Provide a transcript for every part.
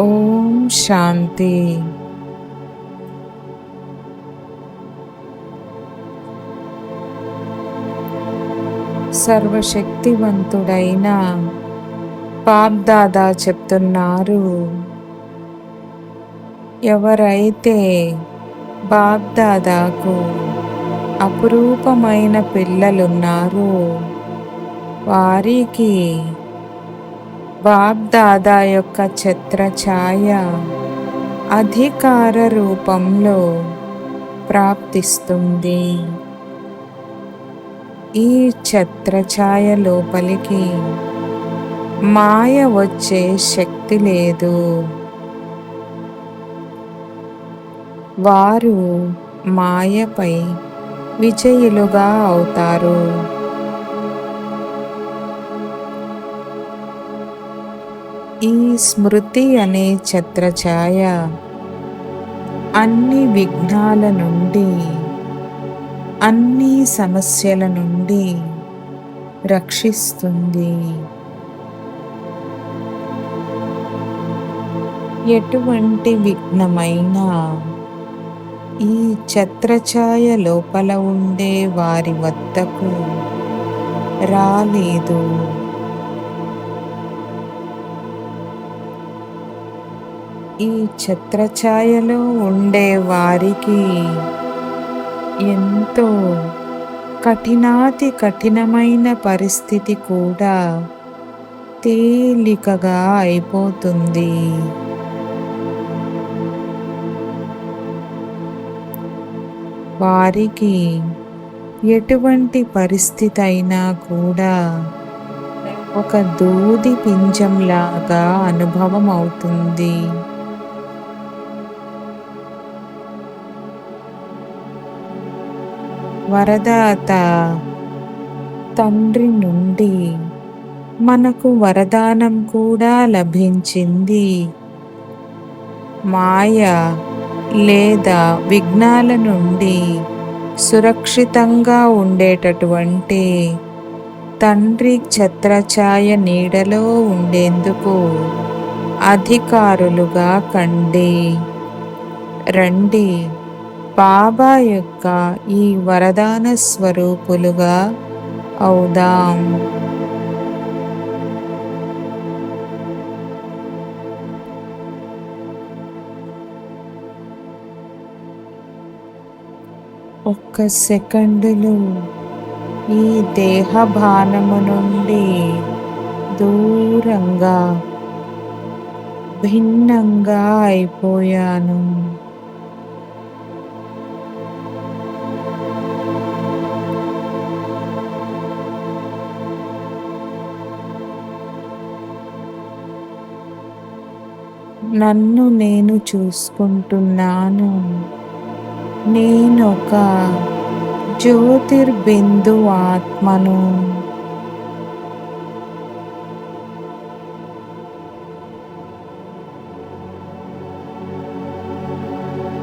ఓం శాంతి. సర్వశక్తివంతుడైన బాబ్దాదా చెప్తున్నారు ఎవరైతే బాబ్దాదాకు అపురూపమైన పిల్లలున్నారో వారికి బాబ్దాదా యొక్క ఛత్రఛాయ అధికార రూపంలో ప్రాప్తిస్తుంది. ఈ ఛత్రఛాయ లోపలికి మాయ వచ్చే శక్తి లేదు. వారు మాయపై విజయులుగా అవుతారు. ఈ స్మృతి అనే ఛత్రఛాయ అన్ని విఘ్నాల నుండి అన్ని సమస్యల నుండి రక్షిస్తుంది. ఎటువంటి విఘ్నమైనా ఈ ఛత్రఛాయ లోపల ఉండే వారి వద్దకు రాలేదు. ఈ ఛత్రఛాయలో ఉండే వారికి ఎంతో కఠినాతి కఠినమైన పరిస్థితి కూడా తేలికగా అయిపోతుంది. వారికి ఎటువంటి పరిస్థితి అయినా కూడా ఒక దూది పింజంలాగా అనుభవం అవుతుంది వరదాత తండ్రి నుండి మనకు వరదానం కూడా లభించింది. మాయ లేదా విఘ్నాల నుండి సురక్షితంగా ఉండేటటువంటి తండ్రి ఛత్రఛాయ నీడలో ఉండేందుకు అధికారులుగా కండి. రండి. బాబా యొక్క ఈ వరదాన స్వరూపులుగా అవుదాం. ఒక్క సెకండులు ఈ దేహ భానము నుండి దూరంగా భిన్నంగా అయిపోయాను. నన్ను నేను చూసుకుంటున్నాను. నేనొక జ్యోతిర్బిందు ఆత్మను.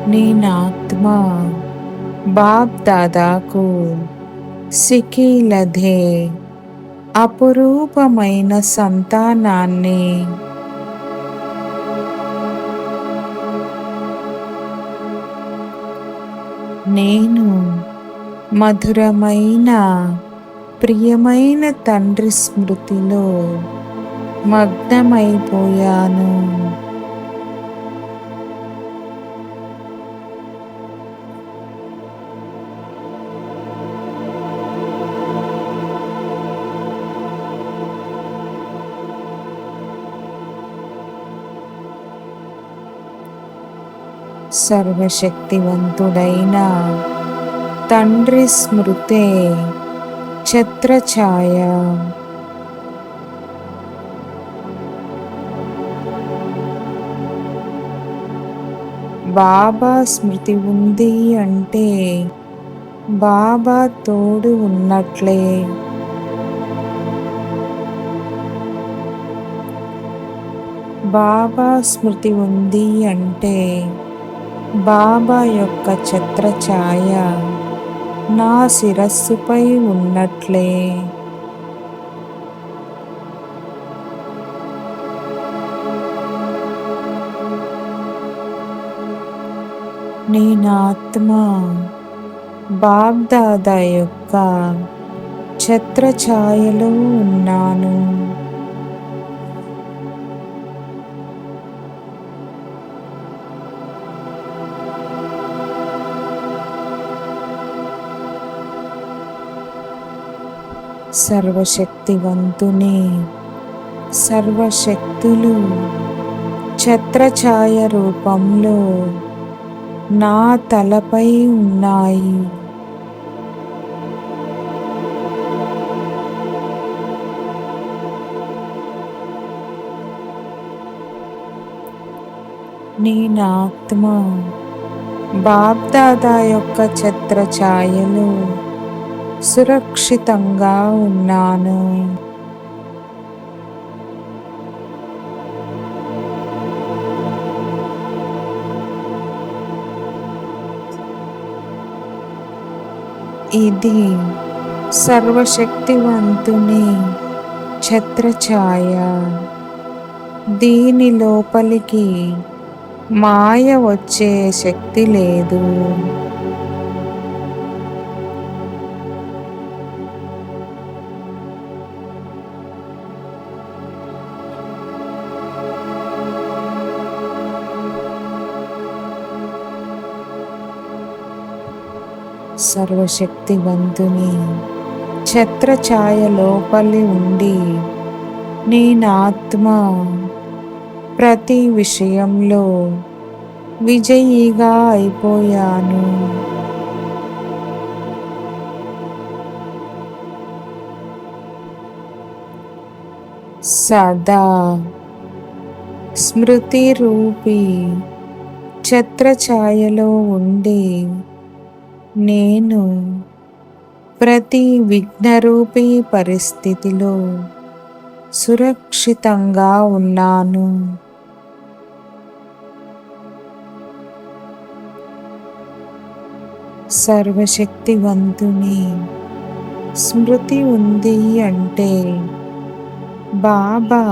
నేనాత్మ బాప్ దాదాకు సికీలధే అపురూపమైన సంతానాన్ని. నేను మధురమైన ప్రియమైన తండ్రి స్మృతిలో మగ్నమైపోయాను. సర్వశక్తివంతుడైన తండ్రి స్మృతే ఛత్రఛాయ. బాబా స్మృతి ఉంది అంటే బాబా తోడు ఉన్నట్లే. బాబా స్మృతి ఉంది అంటే బాబా యొక్క ఛత్రఛాయ నా శిరస్సుపై ఉన్నట్లే. నేనాత్మ బాబ్దాదా యొక్క ఛత్రఛాయలో ఉన్నాను. సర్వశక్తివంతుని. సర్వశక్తులు ఛత్రఛాయ రూపంలో నా తలపై ఉన్నాయి. నేనాత్మ బాప్దాదా యొక్క ఛత్రఛాయలో సురక్షితంగా ఉన్నాను. ఇది సర్వశక్తివంతుని ఛత్రఛాయ. దీని లోపలికి మాయ వచ్చే శక్తి లేదు. సర్వశక్తివంతుని ఛత్రఛాయ లోపలి ఉండి నేనాత్మ ప్రతి విషయంలో విజయీగా అయిపోయాను. సదా స్మృతి రూపి ఛత్రఛాయలో ఉండి నేను ప్రతి విఘ్నరూపీ పరిస్థితిలో సురక్షితంగా ఉన్నాను. సర్వశక్తివంతుని స్మృతి ఉంది అంటే బాబా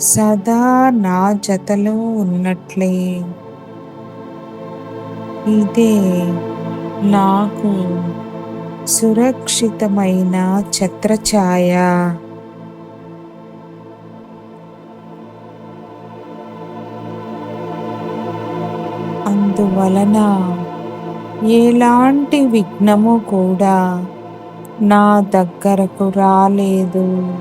సదా నా జతలో ఉన్నట్లే. ఇదే నాకు సురక్షితమైన ఛత్రఛాయ. అందువలన ఎలాంటి విఘ్నము కూడా నా దగ్గరకు రాలేదు.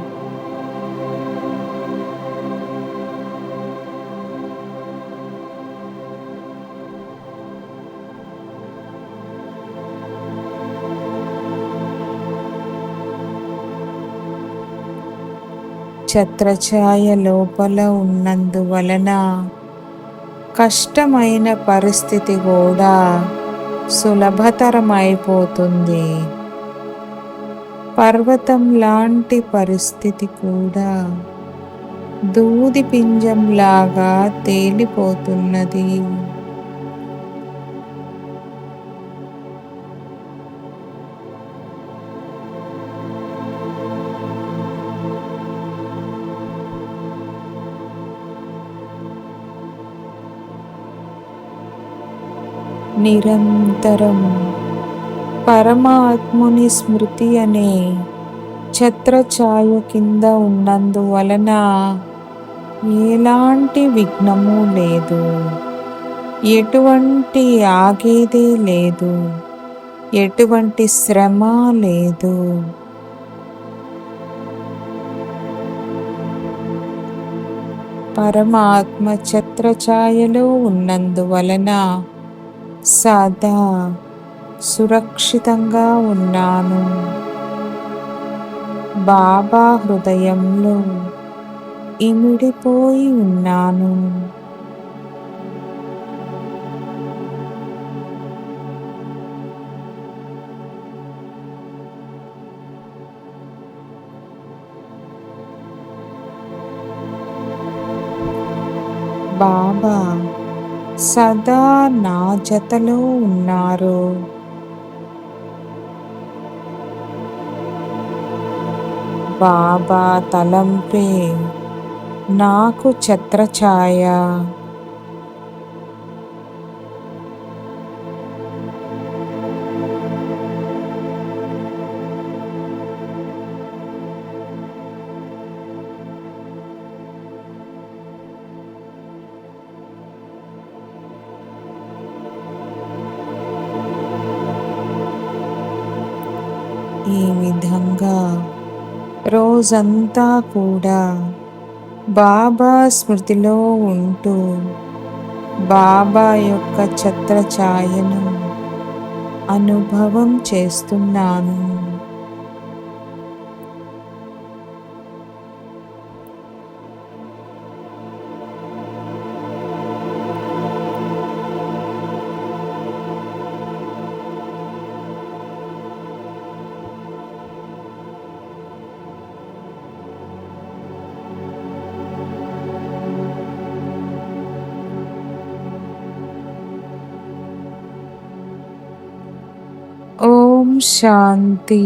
ఛత్రఛాయ లోపల ఉన్నందువలన కష్టమైన పరిస్థితి కూడా సులభతరమైపోతుంది. పర్వతం లాంటి పరిస్థితి కూడా దూది పింజంలాగా తేలిపోతున్నది. నిరంతరం. పరమాత్ముని స్మృతి అనే ఛత్రఛాయ కింద ఉన్నందువలన ఎలాంటి విఘ్నము లేదు. ఎటువంటి ఆగేదే లేదు. ఎటువంటి శ్రమ లేదు. పరమాత్మ ఛత్రఛాయలో ఉన్నందువలన సదా సురక్షితంగా ఉన్నాను. బాబా హృదయంలో ఇమిడిపోయి ఉన్నాను. బాబా సదా నా జతలో ఉన్నారు. బాబా తలంపే నాకు ఛత్రఛాయ. ఈ విధంగా రోజంతా కూడా బాబా స్మృతిలో ఉంటూ బాబా యొక్క ఛత్ర ఛాయను అనుభవం చేస్తున్నాను. ఓం శాంతి